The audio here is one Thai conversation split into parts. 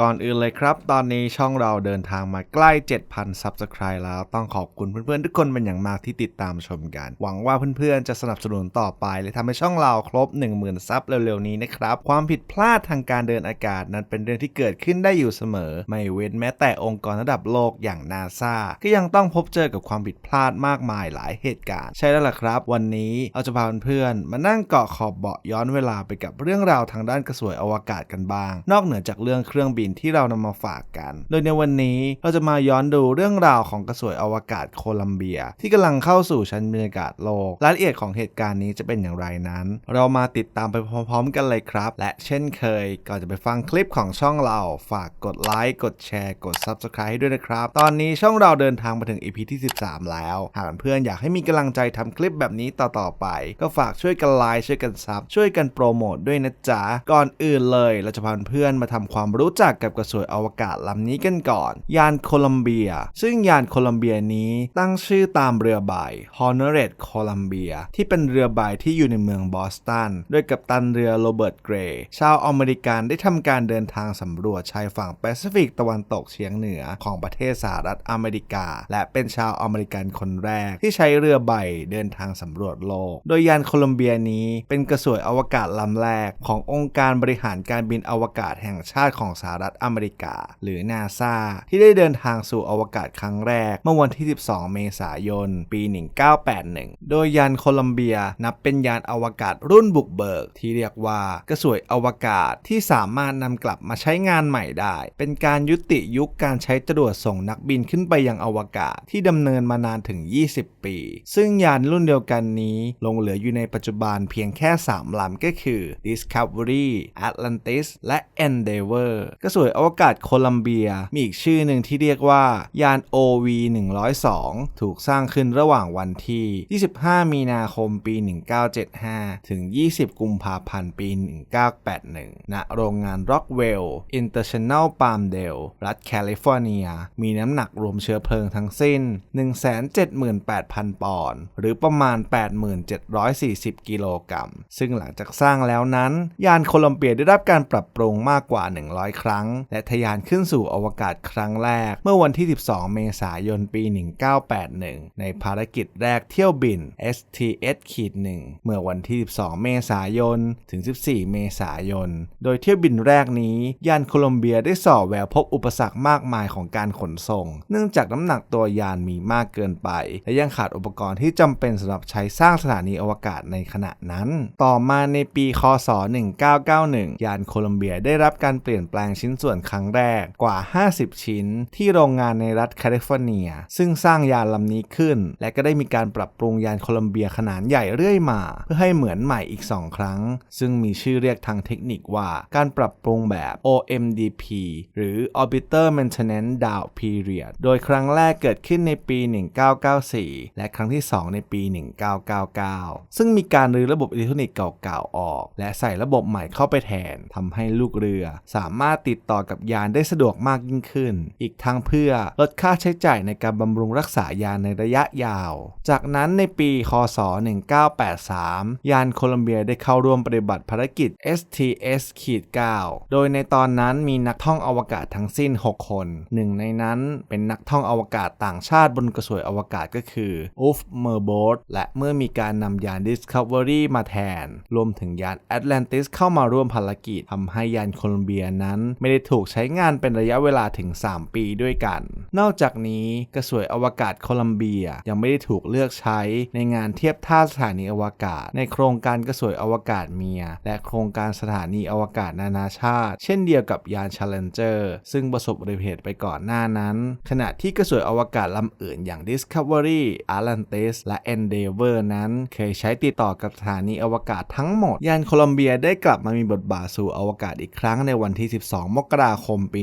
ก่อนอื่นเลยครับ ตอนนี้ช่องเราเดินทางมาใกล้ 7,000 Subscribe แล้วต้องขอบคุณเพื่อนๆ ทุกคนเป็นอย่างมากที่ติดตามชมกัน หวังว่าเพื่อนๆ จะสนับสนุนต่อไป และทำให้ช่องเราครบ 10,000 ซับเร็วๆ นี้นะครับ ความผิดพลาดทางการเดินอากาศนั้นเป็นเรื่องที่เกิดขึ้นได้อยู่เสมอ ไม่เว้นแม้แต่องค์กรระดับโลกอย่างนาซาก็ยังต้องพบเจอกับความผิดพลาดมากมายหลายเหตุการณ์ ใช่แล้วล่ะครับ วันนี้เราจะพาเพื่อนๆมานั่งเกาะขอบเบาะย้อนเวลาไปกับเรื่องราวทางด้านกระสวยอวกาศกันบ้าง นอกเหนือจากเรื่องเครื่องบินที่เรานำมาฝากกัน โดยในวันนี้เราจะมาย้อนดูเรื่องราวของกระสวยอวกาศโคลัมเบีย ที่กำลังเข้าสู่ชั้นบรรยากาศโลก รายละเอียดของเหตุการณ์นี้จะเป็นอย่างไรนั้น เรามาติดตามไปพร้อมๆ กันเลยครับ และเช่นเคย ก่อนจะไปฟังคลิปของช่องเราฝากกดไลค์กดแชร์ กด Subscribe ให้ด้วยนะครับ ตอนนี้ช่องเราเดินทางมาถึง EP ที่ 13 แล้ว หากเพื่อนอยากให้มีกำลังใจทำคลิปแบบนี้ต่อๆไป ก็ฝากช่วยกันไลค์ช่วยกันซับช่วยกันโปรโมทด้วยนะจ๊ะก่อนอื่นเลยเราจะพาเพื่อนมาทำความรู้จักกับกระสวยอวกาศลำนี้กันก่อน ยานโคลัมเบีย ซึ่งยานโคลัมเบียนี้ตั้งชื่อตามเรือใบ Honored Columbia ที่เป็นเรือใบที่อยู่ในเมืองบอสตันโดยกัปตันเรือโรเบิร์ตเกรย์ชาวอเมริกันได้ทำการเดินทางสำรวจชายฝั่งแปซิฟิกตะวันตกเฉียงเหนือของประเทศสหรัฐอเมริกา และเป็นชาวอเมริกันคนแรกที่ใช้เรือใบเดินทางสำรวจโลก โดยยานโคลัมเบียนี้เป็นกระสวยอวกาศลำแรกขององค์การบริหารการบินอวกาศแห่งชาติของสหรัฐัฐอเมริกา หรือนาซาที่ได้เดินทางสู่อวกาศครั้งแรก เมื่อวันที่ 12 เมษายน ปี 1981 โดยยานโคลัมเบียนับเป็นยานอวกาศรุ่นบุกเบิก ที่เรียกว่ากระสวยอวกาศที่สามารถนำกลับมาใช้งานใหม่ได้ เป็นการยุติยุคการใช้จรวดส่งนักบินขึ้นไปยังอวกาศที่ดำเนินมานานถึง 20 ปี ซึ่งยานรุ่นเดียวกันนี้ลงเหลืออยู่ในปัจจุบันเพียงแค่ 3 ลำก็คือ Discovery Atlantis และ Endeavour กระสวยอวกาศโคลัมเบีย มีอีกชื่อหนึ่งที่เรียกว่ายาน OV 102 ถูกสร้างขึ้นระหว่างวันที่ 25 มีนาคมปี 1975 ถึง 20 กุมภาพันธ์ ปี 1981 ณ โรงงาน Rockwell International Palmdale รัฐแคลิฟอร์เนีย มีน้ำหนักรวมเชื้อเพลิงทั้งสิ้น 178,000 ปอนด์ หรือประมาณ 8740 กิโลกรัม ซึ่งหลังจากสร้างแล้วนั้น ยานโคลัมเบียได้รับการปรับปรุงมากกว่า 100 ครั้งและทะยานขึ้นสู่อวกาศครั้งแรก เมื่อวันที่ 12 เมษายนปี 1981 ในภารกิจแรกเที่ยวบิน STS-1 เมื่อวันที่ 12 เมษายน ถึง 14 เมษายน โดยเที่ยวบินแรกนี้ยานโคลัมเบียได้ส่อแววพบอุปสรรคมากมายของการขนส่ง เนื่องจากน้ำหนักตัวยานมีมากเกินไป และยังขาดอุปกรณ์ที่จำเป็นสำหรับใช้สร้างสถานีอวกาศในขณะนั้น ต่อมาในปี คศ 1991 ยานโคลัมเบียได้รับการเปลี่ยนแปลงชิ้นส่วนครั้งแรกกว่า 50 ชิ้น ที่โรงงานในรัฐแคลิฟอร์เนีย ซึ่งสร้างยานลำนี้ขึ้น และก็ได้มีการปรับปรุงยานโคลัมเบียขนาดใหญ่เรื่อยมา เพื่อให้เหมือนใหม่อีก 2 ครั้ง ซึ่งมีชื่อเรียกทางเทคนิคว่าการปรับปรุงแบบ OMDP หรือ Orbiter Maintenance Down Period โดยครั้งแรกเกิดขึ้นในปี 1994 และครั้งที่ 2 ในปี 1999 ซึ่งมีการรื้อระบบอิเล็กทรอนิกส์เก่าๆออก และใส่ระบบใหม่เข้าไปแทนทำให้ลูกเรือ สามารถติดต่อกับยานได้สะดวกมากยิ่งขึ้น อีกทั้งเพื่อลดค่าใช้จ่ายในการบำรุงรักษายานในระยะยาว จากนั้นในปี คศ 1983 ยานโคลัมเบียได้เข้าร่วมปฏิบัติภารกิจ STS-9 โดยในตอนนั้นมีนักท่องอวกาศทั้งสิ้น 6 คน หนึ่งในนั้นเป็นนักท่องอวกาศต่างชาติบนกระสวยอวกาศก็คืออูฟเมอร์โบสและเมื่อมีการนำยาน Discovery มาแทน รวมถึงยาน Atlantis เข้ามาร่วมภารกิจทำให้ยานโคลัมเบียนั้นไม่ได้ถูกใช้งานเป็นระยะเวลาถึง 3 ปีด้วยกัน นอกจากนี้กระสวยอวกาศโคลัมเบียยังไม่ได้ถูกเลือกใช้ในงานเทียบท่าสถานีอวกาศ ในโครงการกระสวยอวกาศเมีย และโครงการสถานีอวกาศนานาชาติ เช่นเดียวกับยาน Challenger ซึ่งประสบอุบัติเหตุไปก่อนหน้านั้น ขณะที่กระสวยอวกาศลำอื่นอย่าง Discovery Atlantis และ Endeavour นั้น เคยใช้ติดต่อกับสถานีอวกาศทั้งหมด ยานโคลัมเบียได้กลับมามีบทบาทสู่อวกาศอีกครั้งในวันที่ 12มกราคมปี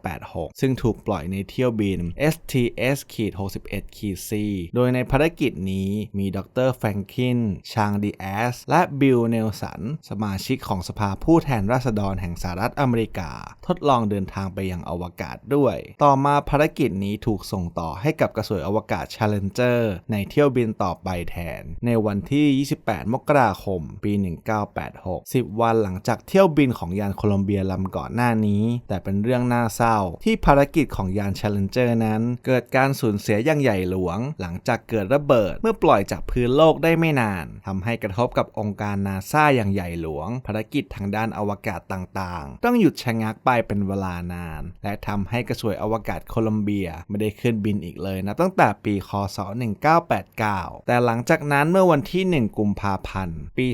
1986 ซึ่งถูกปล่อยในเที่ยวบิน STS-61-C โดยในภารกิจนี้มีดรแฟรงคิน ชางดีแอส และบิลเนลสัน สมาชิกของสภาผู้แทนราษฎรแห่งสหรัฐอเมริกา ทดลองเดินทางไปยังอวกาศด้วย ต่อมาภารกิจนี้ถูกส่งต่อให้กับกระสวยอวกาศ Challenger ในเที่ยวบินต่อไปแทน ในวันที่ 28 มกราคม ปี 1986 10 วันหลังจากเที่ยวบินของยานโคลอมเบียลำก่อนหน้านี้ แต่เป็นเรื่องน่าเศร้า ที่ภารกิจของยาน Challenger นั้น เกิดการสูญเสียอย่างใหญ่หลวง หลังจากเกิดระเบิดเมื่อปล่อยจากพื้นโลกได้ไม่นานทำให้กระทบกับองค์การนาซาอย่างใหญ่หลวง ภารกิจทางด้านอวกาศต่างๆ ต้องหยุดชะงักไปเป็นเวลานาน และทำให้กระสวยอวกาศโคลอมเบียไม่ได้ขึ้นบินอีกเลยนะตั้งแต่ปีคศ 1989 แต่หลังจากนั้นเมื่อวันที่ 1 กุมภาพันธ์ ปี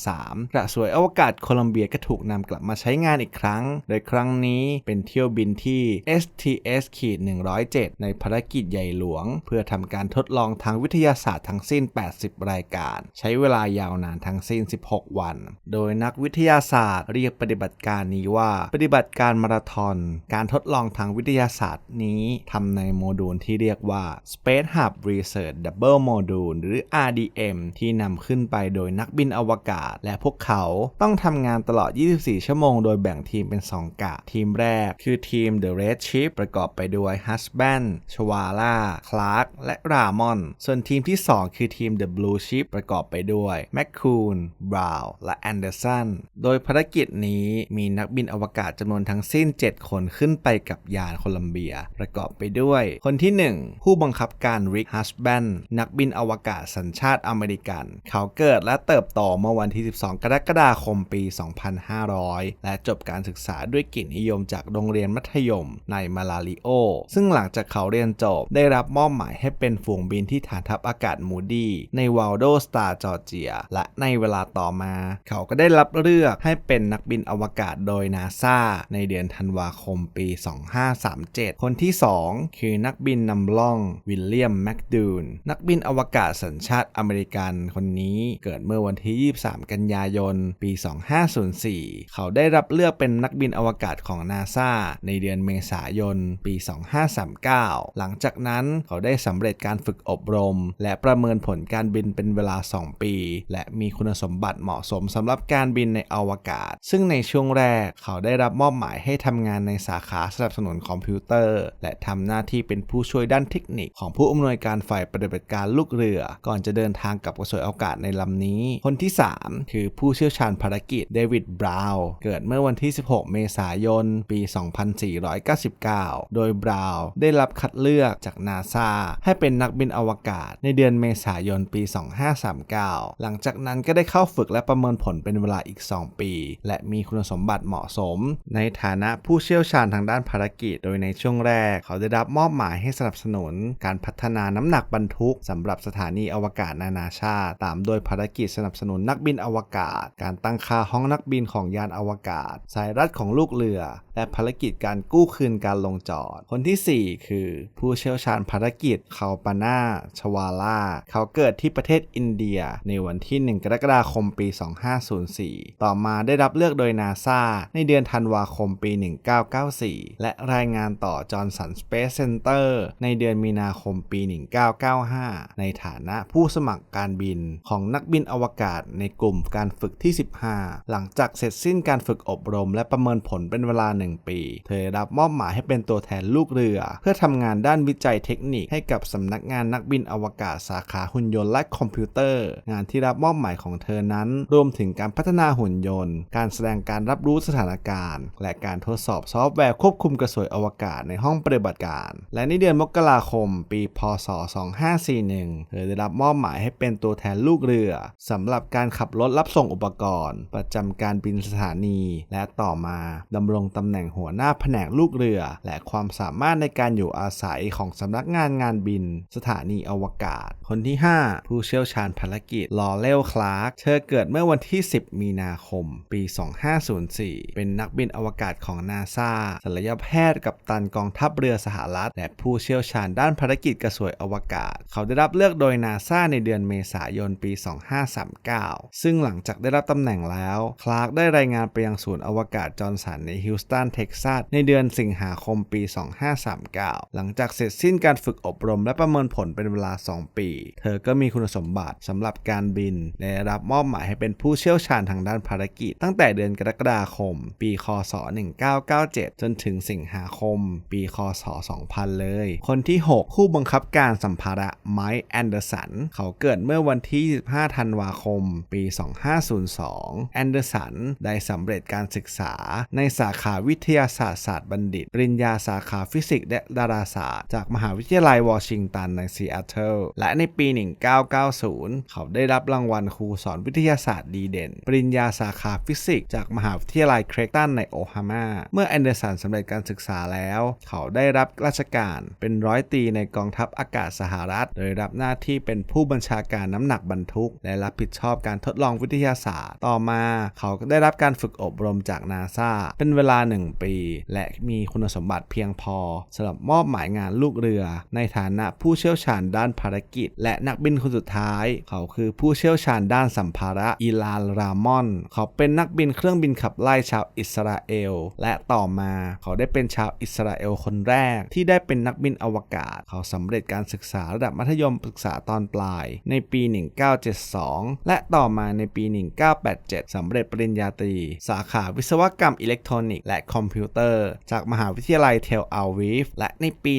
2003 กระสวยอวกาศโคลอมเบียก็ถูกนำกลับมาใช้งานอีกครั้ง โดยครั้งนี้เป็นเที่ยวบินที่ STS-107 ในภารกิจใหญ่หลวง เพื่อทำการทดลองทางวิทยาศาสตร์ทั้งสิ้น 80 รายการ ใช้เวลายาวนานทั้งสิ้น 16 วัน โดยนักวิทยาศาสตร์เรียกปฏิบัติการนี้ว่าปฏิบัติการมาราธอน การทดลองทางวิทยาศาสตร์นี้ทำในโมดูลที่เรียกว่า Space Hub Research Double Module หรือ RDM ที่นำขึ้นไปโดยนักบินอวกาศ และพวกเขาต้องทำงานตลอด 24 ชั่วโมงโดยแบ่งทีมเป็น 2กะ ทีมแรกคือทีม The Red Ship ประกอบไปด้วย Husband ชวาล่าคลาร์กและรามอน ส่วนทีมที่ 2 คือทีม The Blue Ship ประกอบไปด้วยแมคคูนบราวและแอนเดอร์สันโดยภารกิจนี้มีนักบินอวกาศจำนวนทั้งสิ้น 7 คนขึ้นไปกับยานโคลัมเบีย ประกอบไปด้วย คนที่ 1 ผู้บังคับการริกฮัสแบนนักบินอวกาศสัญชาติอเมริกัน เขาเกิดและเติบโตเมื่อวันที่ 12 กรกฎาคมปี 2500 และจบการศึกษาด้วยกียรตินิยมจากโรงเรียนมัธยมในมาลาริโอ ซึ่งหลังจากเขาเรียนจบ ได้รับมอบหมายให้เป็นฝูงบินที่ฐานทัพอากาศมูดี้ในวาลโดสตาร์จอร์เจีย และในเวลาต่อมา เขาก็ได้รับเลือกให้เป็นนักบินอวกาศโดยนาซาในเดือนธันวาคมปี 2537 คนที่ 2 คือนักบินนำล่องวิลเลียมแมคดูนนักบินอวกาศสัญชาติอเมริกันคนนี้เกิดเมื่อวันที่ 23 กันยายน ปี 2504 เขาได้รับเลือกเป็นนักบินอวกาศของนาซาในเดือนเมษายน ปี 2539 หลังจากนั้นเขาได้สำเร็จการฝึกอบรม และประเมินผลการบินเป็นเวลา 2 ปี และมีคุณสมบัติเหมาะสมสำหรับการบินในอวกาศ ซึ่งในช่วงแรกเขาได้รับมอบหมายให้ทำงานในสาขาสนับสนุนคอมพิวเตอร์ และทำหน้าที่เป็นผู้ช่วยด้านเทคนิค ของผู้อำนวยการฝ่ายปฏิบัติการลูกเรือ ก่อนจะเดินทางกับกระสวยอวกาศในลำนี้ คนที่ 3 คือผู้เชี่ยวชาญภารกิจเดวิดบราวน์เกิดเมื่อวันที่ 16 เมษายน ปี 2499 โดยบราวน์ได้รับคัดเลือกจากนาซาให้เป็นนักบินอวกาศในเดือนเมษายนปี 2539 หลังจากนั้นก็ได้เข้าฝึกและประเมินผลเป็นเวลาอีก 2 ปี และมีคุณสมบัติเหมาะสม ในฐานะผู้เชี่ยวชาญทางด้านภารกิจ โดยในช่วงแรก เขาได้รับมอบหมายให้สนับสนุน การพัฒนาน้ำหนักบรรทุกสำหรับสถานีอวกาศนานาชาติ ตามโดยภารกิจสนับสนุนนักบินอวกาศ การตั้งค่าห้องนักบินของยานอวกาศ สายรัดของลูกเรือ และภารกิจการกู้คืนการลงจอด คนที่ 4 คือ ผู้เชี่ยวชาญภารกิจเขาปานาชวาล่า เขาเกิดที่ประเทศอินเดีย ในวันที่ 1 กรกฎาคมปี 2504 ต่อมาได้รับเลือกโดยนาซาในเดือนธันวาคมปี 1994 และรายงานต่อจอห์นสันสเปซเซ็นเตอร์ในเดือนมีนาคมปี 1995 ในฐานะผู้สมัครการบินของนักบินอวกาศในกลุ่มการฝึกที่ 15 หลังจากเสร็จสิ้นการฝึกอบรมและประเมินผลเป็นเวลา 1 ปี เธอรับมอบหมายให้เป็นตัวแทนลูกเรือ เพื่อทำงานด้านวิจัยเทคนิคให้กับสำนักงานนักบินอวกาศสาขาหุ่นยนต์และคอมพิวเตอร์ งานที่รับมอบหมายของเธอนั้น รวมถึงการพัฒนาหุ่นยนต์ การแสดงการรับรู้สถานการณ์ และการทดสอบซอฟต์แวร์ควบคุมกระสวยอวกาศในห้องปฏิบัติการ และในเดือนมกราคม ปีพศ 2541 เธอได้รับมอบหมายให้เป็นตัวแทนลูกเรือสำหรับการขับรถรับส่งอุปกรณ์ ประจำการบินสถานี และต่อมาดำรงตำแหน่งหัวหน้าแผนกลูกเรือ และความสามารถในการอยู่อาศัยของสำนักงานงานบิน สถานีอวกาศ คนที่ 5 ผู้เชี่ยวชาญภารกิจลอเรลคลาร์กเธอเกิดเมื่อวันที่ 10 มีนาคม ปี 2504 เป็นนักบินอวกาศของนาซาศัลยแพทย์กับตันกองทัพเรือสหรัฐ และผู้เชี่ยวชาญด้านภารกิจกระสวยอวกาศ เขาได้รับเลือกโดยนาซาในเดือนเมษายนปี 2539 ซึ่งหลังจากได้รับตำแหน่งแล้ว คลาร์กได้รายงานไปยังศูนย์อวกาศจอห์นสันในฮิวสตันเท็กซัสในเดือนสิงหาคมปี1939 หลังจากเสร็จสิ้นการฝึกอบรมและประเมินผลเป็นเวลา 2 ปี เธอก็มีคุณสมบัติสำหรับการบินและรับมอบหมายให้เป็นผู้เชี่ยวชาญทางด้านภารกิจ ตั้งแต่เดือนกรกฎาคม ปีคศ 1997 จนถึงสิงหาคม ปีคศ 2000 เลย คนที่ 6 ผู้บังคับการสัมภาระไมค์แอนเดอร์สัน เขาเกิดเมื่อวันที่ 25 ธันวาคม ปี 2502 แอนเดอร์สันได้สำเร็จการศึกษาในสาขาวิทยาศาสตร์ศาสตร์บัณฑิต ปริญญาสาขาฟิสิกส์และดาราศาสตร์ จากมหาวิทยาลัยวอชิงตันในซีแอตเทิล และในปี 1990 เขาได้รับรางวัลครูสอนวิทยาศาสตร์ดีเด่น ปริญญาสาขาฟิสิกส์จากมหาวิทยาลัยเครกตันในโอฮามา เมื่อแอนเดอร์สันสำเร็จการศึกษาแล้ว เขาได้รับราชการเป็นร้อยตีในกองทัพอากาศสหรัฐ โดยรับหน้าที่เป็นผู้บัญชาการน้ำหนักบรรทุก และรับผิดชอบการทดลองวิทยาศาสตร์ ต่อมา เขาก็ได้รับการฝึกอบรมจากนาซาเป็นเวลา 1 ปี และมีคุณสมบัติเพียงพอสำหรับมอบหมายงานลูกเรือ ในฐานะผู้เชี่ยวชาญด้านภารกิจ และนักบินคนสุดท้าย เขาคือผู้เชี่ยวชาญด้านสัมภาระอีลานรามอน เขาเป็นนักบินเครื่องบินขับไล่ชาวอิสราเอล และต่อมาเขาได้เป็นชาวอิสราเอลคนแรก ที่ได้เป็นนักบินอวกาศ เขาสำเร็จการศึกษาระดับมัธยมศึกษาตอนปลาย ในปี 1972 และต่อมาในปี 1987สำเร็จปริญญาตรี สาขาวิศวกรรมอิเล็กทรอนิกส์และคอมพิวเตอร์ จากมหาวิทยาลัยเทลอาวีฟและในปี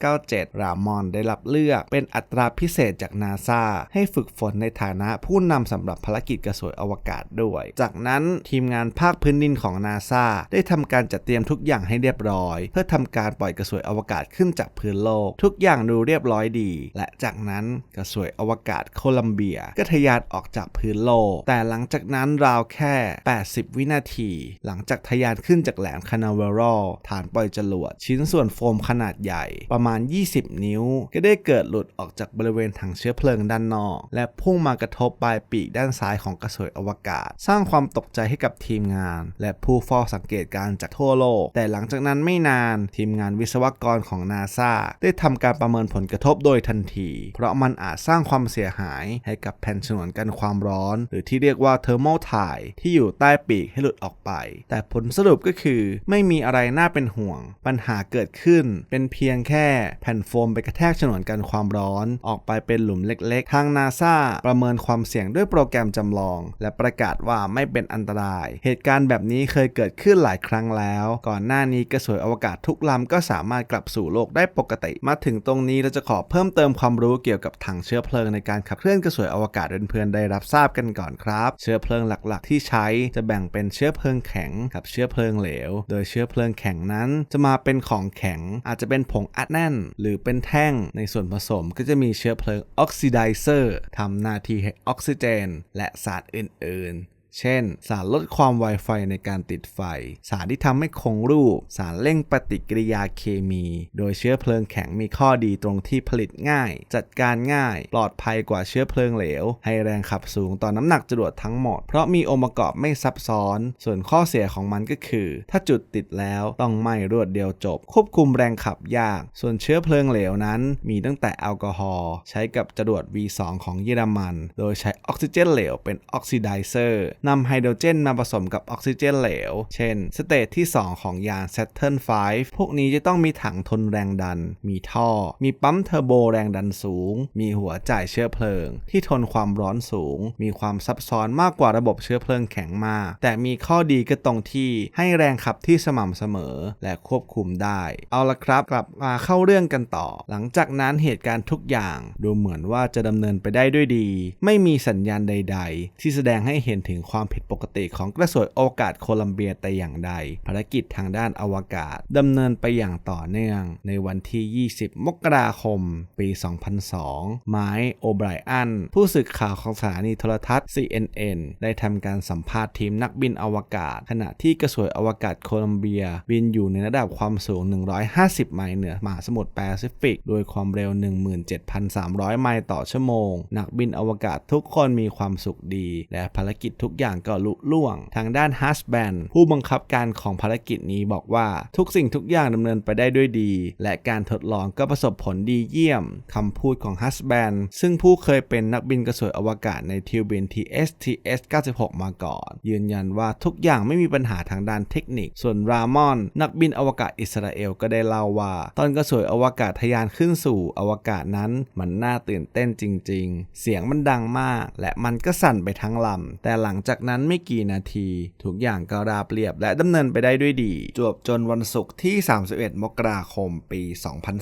1997 รามอนได้รับเลือกเป็นอัตราพิเศษจากนาซาให้ฝึกฝนในฐานะผู้นำสำหรับภารกิจกระสวยอวกาศด้วย จากนั้นทีมงานภาคพื้นดินของนาซาได้ทำการจัดเตรียมทุกอย่างให้เรียบร้อย เพื่อทำการปล่อยกระสวยอวกาศขึ้นจากพื้นโลก ทุกอย่างดูเรียบร้อยดี และจากนั้นกระสวยอวกาศโคลัมเบียก็ทะยานออกจากพื้นโลก แต่หลังจากนั้นราวแค่ 80 วินาที หลังจากทะยานขึ้นจากแหลมคานาเวรอลฐานปล่อยจรวดชิ้นส่วนโฟมขนาดใหญ่ประมาณ 20 นิ้ว ก็ได้เกิดหลุดออกจากบริเวณถังเชื้อเพลิงด้านนอก และพุ่งมากระทบปลายปีกด้านซ้ายของกระสวยอวกาศ สร้างความตกใจให้กับทีมงาน และผู้เฝ้าสังเกตการณ์จากทั่วโลก แต่หลังจากนั้นไม่นานทีมงานวิศวกรของนาซาได้ทำการประเมินผลกระทบโดยทันที เพราะมันอาจสร้างความเสียหายให้กับแผ่นฉนวนกันความร้อน หรือที่เรียกว่าเทอร์โมไทที่อยู่ใต้ปีกให้หลุดออกไป แต่ผลสรุปก็คือ ไม่มีอะไรน่าเป็นห่วง ปัญหาเกิดขึ้น เป็นเพียงแค่แผ่นโฟมไปกระแทกฉนวนกันความร้อน ออกไปเป็นหลุมเล็กๆ ทางนาซาประเมินความเสี่ยงด้วยโปรแกรมจำลอง และประกาศว่าไม่เป็นอันตราย เหตุการณ์แบบนี้เคยเกิดขึ้นหลายครั้งแล้ว ก่อนหน้านี้กระสวยอวกาศทุกลำก็สามารถกลับสู่โลกได้ปกติ มาถึงตรงนี้เราจะขอเพิ่มเติมความรู้เกี่ยวกับถังเชื้อเพลิงในการขับเคลื่อนกระสวยอวกาศเพื่อนๆได้รับทราบกันก่อนครับ เชื้อเพลิงหลักๆ ที่ใช้จะแบ่งเป็นเชื้อเพลิงแข็งกับเชื้อเพลิงเหลว โดยเชื้อเพลิงแข็งนั้น จะมาเป็นของแข็งอาจจะเป็นผงอัดแน่น หรือเป็นแท่งในส่วนผสมก็จะมีเชื้อเพลิงออกซิไดเซอร์ทำหน้าที่ให้ออกซิเจน และสารอื่น ๆ เช่น สารลดความไวไฟในการติดไฟ สารที่ทำให้คงรูป สารเร่งปฏิกิริยาเคมี โดยเชื้อเพลิงแข็งมีข้อดีตรงที่ผลิตง่าย จัดการง่าย ปลอดภัยกว่าเชื้อเพลิงเหลว ให้แรงขับสูงต่อน้ำหนักจรวดทั้งหมด เพราะมีองค์ประกอบไม่ซับซ้อน ส่วนข้อเสียของมันก็คือ ถ้าจุดติดแล้วต้องไหม้รวดเดียวจบ ควบคุมแรงขับยาก ส่วนเชื้อเพลิงเหลวนั้น มีตั้งแต่แอลกอฮอล์ใช้กับจรวด V2 ของเยอรมัน โดยใช้ออกซิเจนเหลวเป็นออกซิไดเซอร์นำไฮโดรเจนมาผสมกับออกซิเจนเหลว เช่น สเตจที่ 2 ของยาน Saturn V พวกนี้จะต้องมีถังทนแรงดัน มีท่อ มีปั๊มเทอร์โบแรงดันสูง มีหัวจ่ายเชื้อเพลิง ที่ทนความร้อนสูง มีความซับซ้อนมากกว่าระบบเชื้อเพลิงแข็งมาก แต่มีข้อดีก็ตรงที่ให้แรงขับที่สม่ำเสมอและควบคุมได้ เอาละครับกลับมาเข้าเรื่องกันต่อ หลังจากนั้นเหตุการณ์ทุกอย่าง ดูเหมือนว่าจะดำเนินไปได้ด้วยดี ไม่มีสัญญาณใด ๆ ที่แสดงให้เห็นถึงความผิดปกติของกระสวยอวกาศโคลัมเบียแต่อย่างใด ภารกิจทางด้านอวกาศดำเนินไปอย่างต่อเนื่อง ในวันที่ 20 มกราคม ปี 2002 ไมค์โอไบรอัน ผู้สื่อข่าวของสถานีโทรทัศน์ CNN ได้ทำการสัมภาษณ์ทีมนักบินอวกาศ ขณะที่กระสวยอวกาศโคลัมเบีย บินอยู่ในระดับความสูง 150 ไมล์เหนือมหาสมุทรแปซิฟิกด้วยความเร็ว 17,300 ไมล์ต่อชั่วโมง นักบินอวกาศทุกคนมีความสุขดี และภารกิจทุกอย่างก็ลุล่วง ทางด้านฮัสแบนผู้บังคับการของภารกิจนี้บอกว่าทุกสิ่งทุกอย่างดำเนินไปได้ด้วยดี และการทดลองก็ประสบผลดีเยี่ยมคำพูดของฮัสแบนซึ่งผู้เคยเป็นนักบินกระสวยอวกาศในเที่ยวบิน TSTS 96 มาก่อน ยืนยันว่าทุกอย่างไม่มีปัญหาทางด้านเทคนิค ส่วนรามอน นักบินอวกาศอิสราเอลก็ได้เล่าว่า ตอนกระสวยอวกาศทะยานขึ้นสู่อวกาศนั้นมันน่าตื่นเต้นจริง ๆ เสียงมันดังมาก และมันก็สั่นไปทั้งลำแต่หลังจากนั้นไม่กี่นาที ทุกอย่างก็ราบเรียบและดำเนินไปได้ด้วยดี จวบจนวันศุกร์ที่ 31 มกราคมปี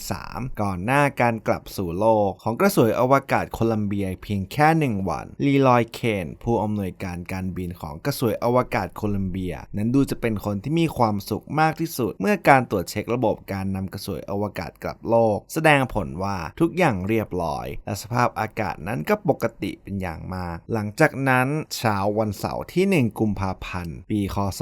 2003 ก่อนหน้าการกลับสู่โลกของกระสวยอวกาศโคลัมเบียเพียงแค่หนึ่งวันลีลอยเคนผู้อำนวยการการบินของกระสวยอวกาศโคลัมเบีย นั้นดูจะเป็นคนที่มีความสุขมากที่สุด เมื่อการตรวจเช็คระบบการนำกระสวยอวกาศกลับโลก แสดงผลว่าทุกอย่างเรียบร้อย และสภาพอากาศนั้นก็ปกติเป็นอย่างมาก หลังจากนั้นเช้าวันเสาร์ที่ 1 กุมภาพันธ์ ปี คศ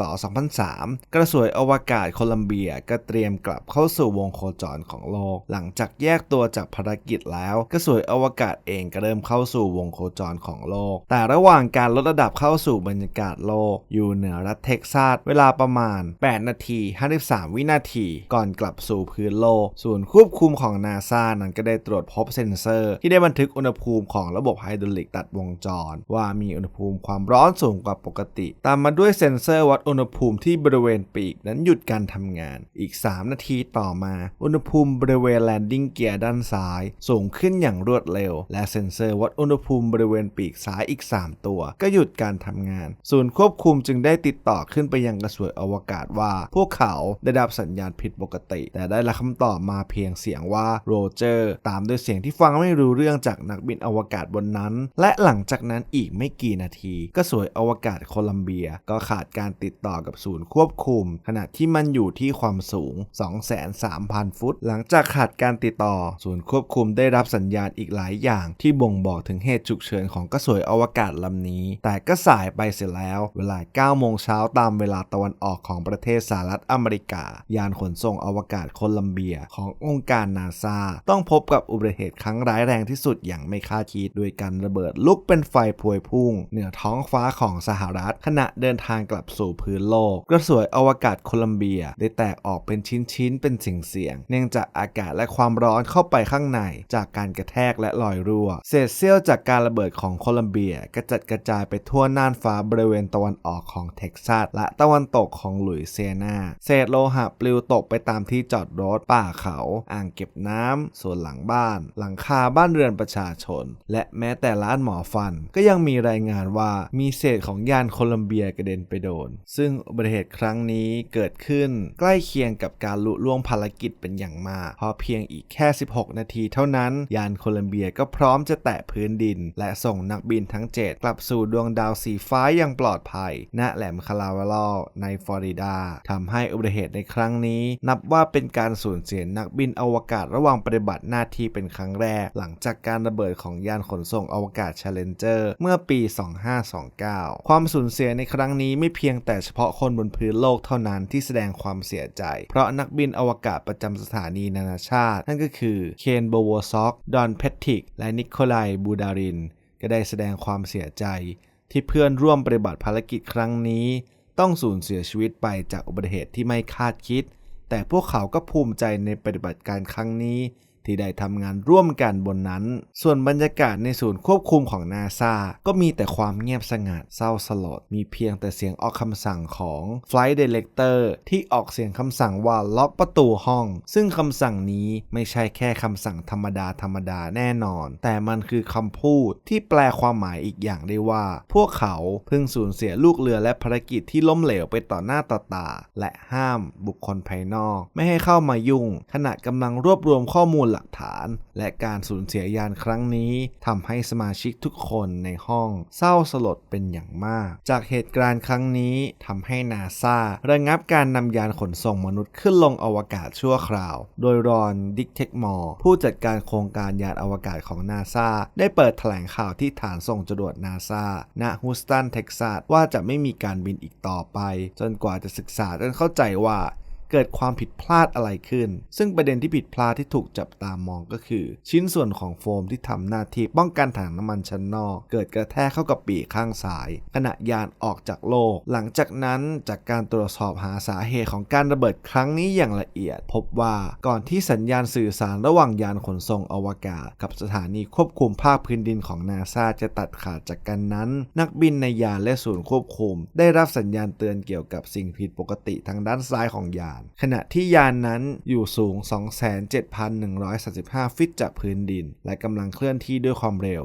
2003 กระสวยอวกาศโคลัมเบียก็เตรียมกลับเข้าสู่วงโคจรของโลก หลังจากแยกตัวจากภารกิจแล้ว กระสวยอวกาศเองก็เริ่มเข้าสู่วงโคจรของโลก แต่ระหว่างการลดระดับเข้าสู่บรรยากาศโลก อยู่เหนือรัฐเท็กซัสเวลาประมาณ 8 นาที 53 วินาที ก่อนกลับสู่พื้นโลก ศูนย์ควบคุมของนาซานั้นก็ได้ตรวจพบเซ็นเซอร์ ที่ได้บันทึกอุณหภูมิของระบบไฮดรอลิกตัดวงจร ว่ามีอุณหภูมิความร้อนสูงกว่าปกติ ตามมาด้วยเซ็นเซอร์วัดอุณหภูมิที่บริเวณปีกนั้นหยุดการทำงาน อีก 3 นาทีต่อมา อุณหภูมิบริเวณแลนดิ้งเกียร์ด้านซ้ายสูงขึ้นอย่างรวดเร็ว และเซ็นเซอร์วัดอุณหภูมิบริเวณปีกซ้ายอีก 3 ตัว ก็หยุดการทำงาน ศูนย์ควบคุมจึงได้ติดต่อขึ้นไปยังกระสวยอวกาศว่า พวกเขาได้รับสัญญาณผิดปกติ แต่ได้รับคำตอบมาเพียงเสียงว่าโรเจอร์ตามด้วยเสียงที่ฟังไม่รู้เรื่องจากนักบินอวกาศบนนั้น และหลังจากนั้นอีกไม่กี่นาทีกระสวยอวกาศโคลัมเบีย ก็ขาดการติดต่อกับศูนย์ควบคุม ขณะที่มันอยู่ที่ความสูง 23,000 ฟุต หลังจากขาดการติดต่อ ศูนย์ควบคุมได้รับสัญญาณอีกหลายอย่างที่บ่งบอกถึงเหตุฉุกเฉินของกระสวยอวกาศลำนี้ แต่ก็สายไปเสียแล้ว เวลา 9 โมงเช้าตามเวลาตะวันออกของประเทศสหรัฐอเมริกา ยานขนส่งอวกาศโคลัมเบียขององค์การนาซาต้องพบกับอุบัติเหตุครั้งร้ายแรงที่สุดอย่างไม่คาดคิด โดยการระเบิดลุกเป็นไฟพวยพุ่ง เหนือท้องฟ้าขของสหรัฐ ขณะเดินทางกลับสู่พื้นโลก กระสวยอวกาศโคลัมเบีย ได้แตกออกเป็นชิ้นๆ เป็นสิ่งเสียง เนื่องจากอากาศและความร้อนเข้าไปข้างใน จากการกระแทกและลอยรั่ว เศษเสี้ยวจากการระเบิดของโคลัมเบียกระจัดกระจายไปทั่วน่านฟ้าบริเวณตะวันออกของเท็กซัสและตะวันตกของหลุยเซียนา เศษโลหะปลิวตกไปตามที่จอดรถป่าเขา อ่างเก็บน้ำส่วนหลังบ้าน หลังคาบ้านเรือนประชาชน และแม้แต่ร้านหมอฟันก็ยังมีรายงานว่ามีเศษของยานโคลัมเบียกระเด็นไปโดน ซึ่งอุบัติเหตุครั้งนี้เกิดขึ้นใกล้เคียงกับการลุล่วงภารกิจเป็นอย่างมากเพราะเพียงอีกแค่ 16 นาทีเท่านั้น ยานโคลัมเบียก็พร้อมจะแตะพื้นดิน และส่งนักบินทั้ง 7 กลับสู่ดวงดาวสีฟ้าอย่างปลอดภัย ณ แหลมคาลาวาลอในฟลอริดาทำให้อุบัติเหตุในครั้งนี้ นับว่าเป็นการสูญเสียนักบินอวกาศระหว่างปฏิบัติหน้าที่เป็นครั้งแรก หลังจากการระเบิดของยานขนส่งอวกาศ Challenger เมื่อปี 2529ความสูญเสียในครั้งนี้ไม่เพียงแต่เฉพาะคนบนพื้นโลกเท่านั้นที่แสดงความเสียใจ เพราะนักบินอวกาศประจำสถานีนานาชาติ นั่นก็คือเคนโบวซอกดอนเพตติก และนิโคลายบูดาริน ก็ได้แสดงความเสียใจ ที่เพื่อนร่วมปฏิบัติภารกิจครั้งนี้ ต้องสูญเสียชีวิตไปจากอุบัติเหตุที่ไม่คาดคิด แต่พวกเขาก็ภูมิใจในปฏิบัติการครั้งนี้ ที่ได้ทำงานร่วมกันบนนั้น ส่วนบรรยากาศในศูนย์ควบคุมของนาซาก็มีแต่ความเงียบสงัดเศร้าสลด มีเพียงแต่เสียงออกคำสั่งของ Flight Director ที่ออกเสียงคำสั่งว่าล็อกประตูห้อง ซึ่งคำสั่งนี้ไม่ใช่แค่คำสั่งธรรมดาธรรมดาแน่นอน แต่มันคือคำพูดที่แปลความหมายอีกอย่างได้ว่า พวกเขาเพิ่งสูญเสียลูกเรือและภารกิจที่ล้มเหลวไปต่อหน้าต่อตา และห้ามบุคคลภายนอก ไม่ให้เข้ามายุ่ง ขณะกำลังรวบรวมข้อมูลหลักฐาน และการสูญเสียยานครั้งนี้ทำให้สมาชิกทุกคนในห้องเศร้าสลดเป็นอย่างมาก จากเหตุการณ์ครั้งนี้ทำให้นาซาระงับการนำยานขนส่งมนุษย์ขึ้นลงอวกาศชั่วคราว โดยรอนดิกเทคมอร์ผู้จัดการโครงการยานอวกาศของนาซาได้เปิดแถลงข่าวที่ฐานส่งจรวดนาซาณฮูสตันเท็กซัสว่าจะไม่มีการบินอีกต่อไป จนกว่าจะศึกษาจนเข้าใจว่า เกิดความผิดพลาดอะไรขึ้น ซึ่งประเด็นที่ผิดพลาดที่ถูกจับตามองก็คือ ชิ้นส่วนของโฟมที่ทำหน้าที่ป้องกันถังน้ำมันชั้นนอก เกิดกระแทกเข้ากับปีกข้างซ้าย ขณะยานออกจากโลก หลังจากนั้นจากการตรวจสอบหาสาเหตุของการระเบิดครั้งนี้อย่างละเอียด พบว่าก่อนที่สัญญาณสื่อสารระหว่างยานขนส่งอวกาศ กับสถานีควบคุมภาคพื้นดินของนาซาจะตัดขาดจากกันนั้น นักบินในยานและศูนย์ควบคุม ได้รับสัญญาณเตือนเกี่ยวกับสิ่งผิดปกติทางด้านซ้ายของยานขณะที่ยานนั้นอยู่สูง 27,135 ฟิตจากพื้นดิน และกำลังเคลื่อนที่ด้วยความเร็ว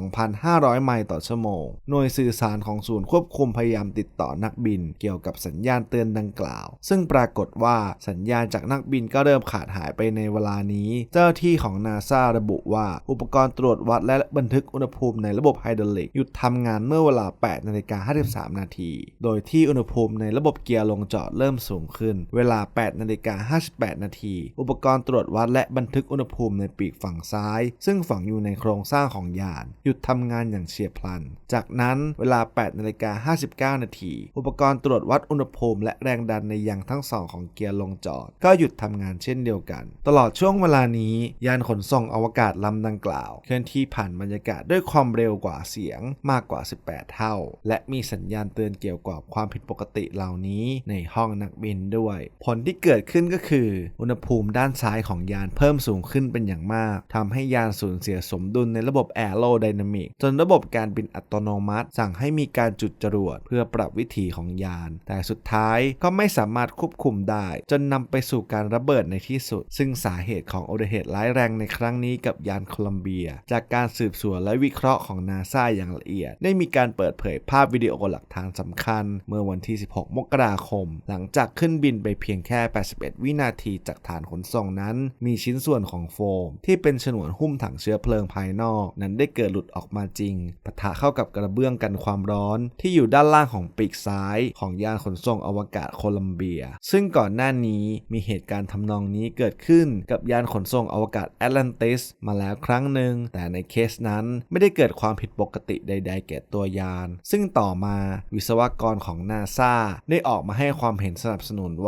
12,500 ไมล์ต่อชั่วโมง หน่วยสื่อสารของศูนย์ควบคุมพยายามติดต่อนักบิน เกี่ยวกับสัญญาณเตือนดังกล่าว ซึ่งปรากฏว่าสัญญาณจากนักบินก็เริ่มขาดหายไปในเวลานี้ เจ้าหน้าที่ของนาซาระบุว่าอุปกรณ์ตรวจวัดและบันทึกอุณหภูมิในระบบไฮดรอลิกหยุดทำงานเมื่อเวลา8นาฬิกา53 นาที โดยที่อุณหภูมิในระบบเกียร์ลงจอดเริ่มสูงขึ้นเวลา 8นาฬิกา58 นาที อุปกรณ์ตรวจวัดและบันทึกอุณหภูมิในปีกฝั่งซ้าย ซึ่งฝังอยู่ในโครงสร้างของยาน หยุดทำงานอย่างเฉียบพลัน จากนั้นเวลา 8นาฬิกา59 นาที อุปกรณ์ตรวจวัดอุณหภูมิและแรงดันในยางทั้งสองของเกียร์ลงจอด ก็หยุดทำงานเช่นเดียวกัน ตลอดช่วงเวลานี้ ยานขนส่งอวกาศลำดังกล่าว เคลื่อนที่ผ่านบรรยากาศด้วยความเร็วกว่าเสียงมากกว่า 18 เท่า และมีสัญญาณเตือนเกี่ยวกับความผิดปกติเหล่านี้ในห้องนักบินด้วยผลที่เกิดขึ้นก็คือ อุณหภูมิด้านซ้ายของยานเพิ่มสูงขึ้นเป็นอย่างมากทำให้ยานสูญเสียสมดุลในระบบแอโรไดนามิกจนระบบการบินอัตโนมัติ สั่งให้มีการจุดจรวดเพื่อปรับวิถีของยาน แต่สุดท้ายก็ไม่สามารถควบคุมได้ จนนำไปสู่การระเบิดในที่สุด ซึ่งสาเหตุของอุบัติเหตุร้ายแรงในครั้งนี้กับยานโคลัมเบีย จากการสืบสวนและวิเคราะห์ของนาซาอย่างละเอียด ได้มีการเปิดเผยภาพวิดีโอหลักฐานสำคัญ เมื่อวันที่ 16 มกราคม หลังจากขึ้นบินไปเพียงแค่ 81 วินาทีจากฐานขนส่งนั้น มีชิ้นส่วนของโฟม ที่เป็นฉนวนหุ้มถังเชื้อเพลิงภายนอก นั้นได้เกิดหลุดออกมาจริงปะทะเข้ากับกระเบื้องกันความร้อน ที่อยู่ด้านล่างของปีกซ้ายของยานขนส่งอวกาศโคลัมเบีย ซึ่งก่อนหน้านี้มีเหตุการณ์ทำนองนี้เกิดขึ้นกับยานขนส่งอวกาศแอตแลนติสมาแล้วครั้งหนึ่ง แต่ในเคสนั้นไม่ได้เกิดความผิดปกติใด ๆ แก่ตัวยาน ซึ่งต่อมาวิศวกรของนาซาได้ออกมาให้ความเห็นสนับสนุนว่า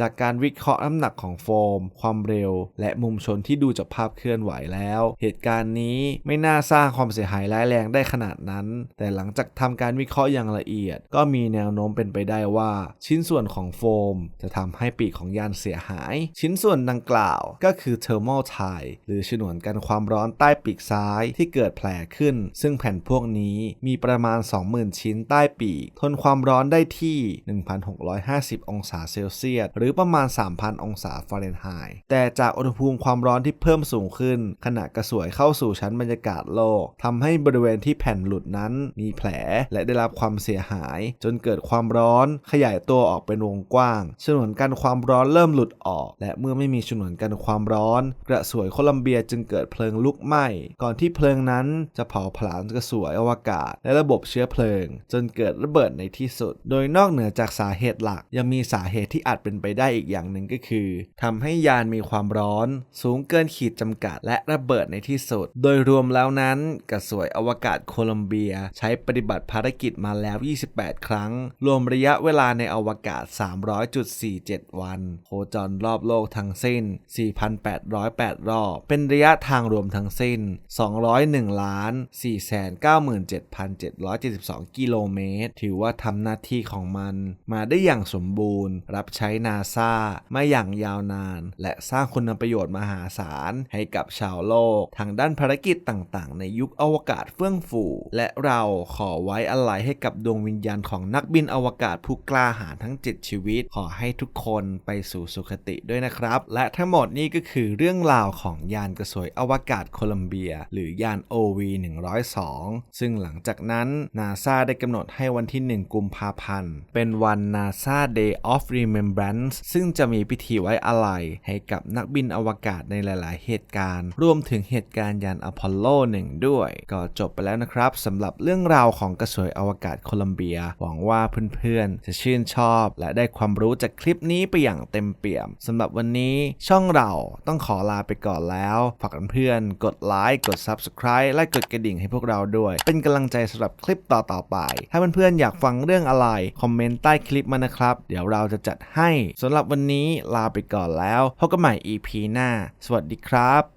จากการวิเคราะห์น้ำหนักของโฟม ความเร็ว และมุมชนที่ดูจากภาพเคลื่อนไหวแล้ว เหตุการณ์นี้ไม่น่าสร้างความเสียหายร้ายแรงได้ขนาดนั้น แต่หลังจากทำการวิเคราะห์อย่างละเอียด ก็มีแนวโน้มเป็นไปได้ว่า ชิ้นส่วนของโฟม จะทำให้ปีกของยานเสียหาย ชิ้นส่วนดังกล่าวก็คือ thermal tie หรือฉนวนกันความร้อนใต้ปีกซ้ายที่เกิดแผลขึ้น ซึ่งแผ่นพวกนี้มีประมาณ 20,000 ชิ้นใต้ปีก ทนความร้อนได้ที่ 1,650 องศาเซลเซียสหรือประมาณ 3,000 องศาฟาเรนไฮต์แต่จากอุณหภูมิความร้อนที่เพิ่มสูงขึ้น ขณะกระสวยเข้าสู่ชั้นบรรยากาศโลกทำให้บริเวณที่แผ่นหลุดนั้นมีแผลและได้รับความเสียหาย จนเกิดความร้อนขยายตัวออกเป็นวงกว้างฉนวนกันความร้อนเริ่มหลุดออก และเมื่อไม่มีฉนวนกันความร้อน กระสวยโคลัมเบียจึงเกิดเพลิงลุกไหม้ก่อนที่เพลิงนั้นจะเผาผลาญกระสวยอวกาศ และระบบเชื้อเพลิง จนเกิดระเบิดในที่สุด โดยนอกเหนือจากสาเหตุหลักยังมีสาเหตุที่อาจเป็นไปได้อีกอย่างหนึ่งก็คือทำให้ยานมีความร้อน สูงเกินขีดจำกัดและระเบิดในที่สุด โดยรวมแล้วนั้นกระสวยอวกาศโคลัมเบีย ใช้ปฏิบัติภารกิจมาแล้ว 28 ครั้ง รวมระยะเวลาในอวกาศ 300.47 วัน โคจรรอบโลกทั้งสิ้น 4,808 รอบ เป็นระยะทางรวมทั้งสิ้น 201ล้าน497,772 กิโลเมตร ถือว่าทำหน้าที่ของมันมาได้อย่างสมบูรณ์ รับใช้ช้นาซามาอย่างยาวนาน และสร้างคุณประโยชน์มหาศาล ให้กับชาวโลก ทางด้านภารกิจต่างๆ ในยุคอวกาศเฟื่องฟู และเราขอไว้อะไรให้กับดวงวิญญาณของนักบินอวกาศผู้กล้าหาญทั้ง 7 ชีวิต ขอให้ทุกคนไปสู่สุคติด้วยนะครับ และทั้งหมดนี้ก็คือเรื่องราวของยานกระสวยอวกาศโคลัมเบีย หรือยาน OV 102 ซึ่งหลังจากนั้นนาซาได้กำหนดให้วันที่ 1 กุมภาพันธ์ เป็นวัน NASA Day of Remembrance ซึ่งจะมีพิธีไว้อาลัยให้กับนักบินอวกาศในหลาย ๆ เหตุการณ์ รวมถึงเหตุการณ์ยานอพอลโล 1 ด้วย ก็จบไปแล้วนะครับสำหรับเรื่องราวของกระสวยอวกาศโคลัมเบีย หวังว่าเพื่อน ๆ จะชื่นชอบ และได้ความรู้จากคลิปนี้ไปอย่างเต็มเปี่ยมสำหรับวันนี้ช่องเราต้องขอลาไปก่อนแล้ว ฝากเพื่อนๆกดไลค์กด Subscribe และกดกระดิ่งให้พวกเราด้วย เป็นกำลังใจสำหรับคลิปต่อๆไป ถ้าเพื่อนๆอยากฟังเรื่องอะไรคอมเมนต์ใต้คลิปมานะครับ เดี๋ยวเราจะจัดให้ให้สำหรับวันนี้ลาไปก่อนแล้วพบกันใหม่ EP หน้า สวัสดีครับ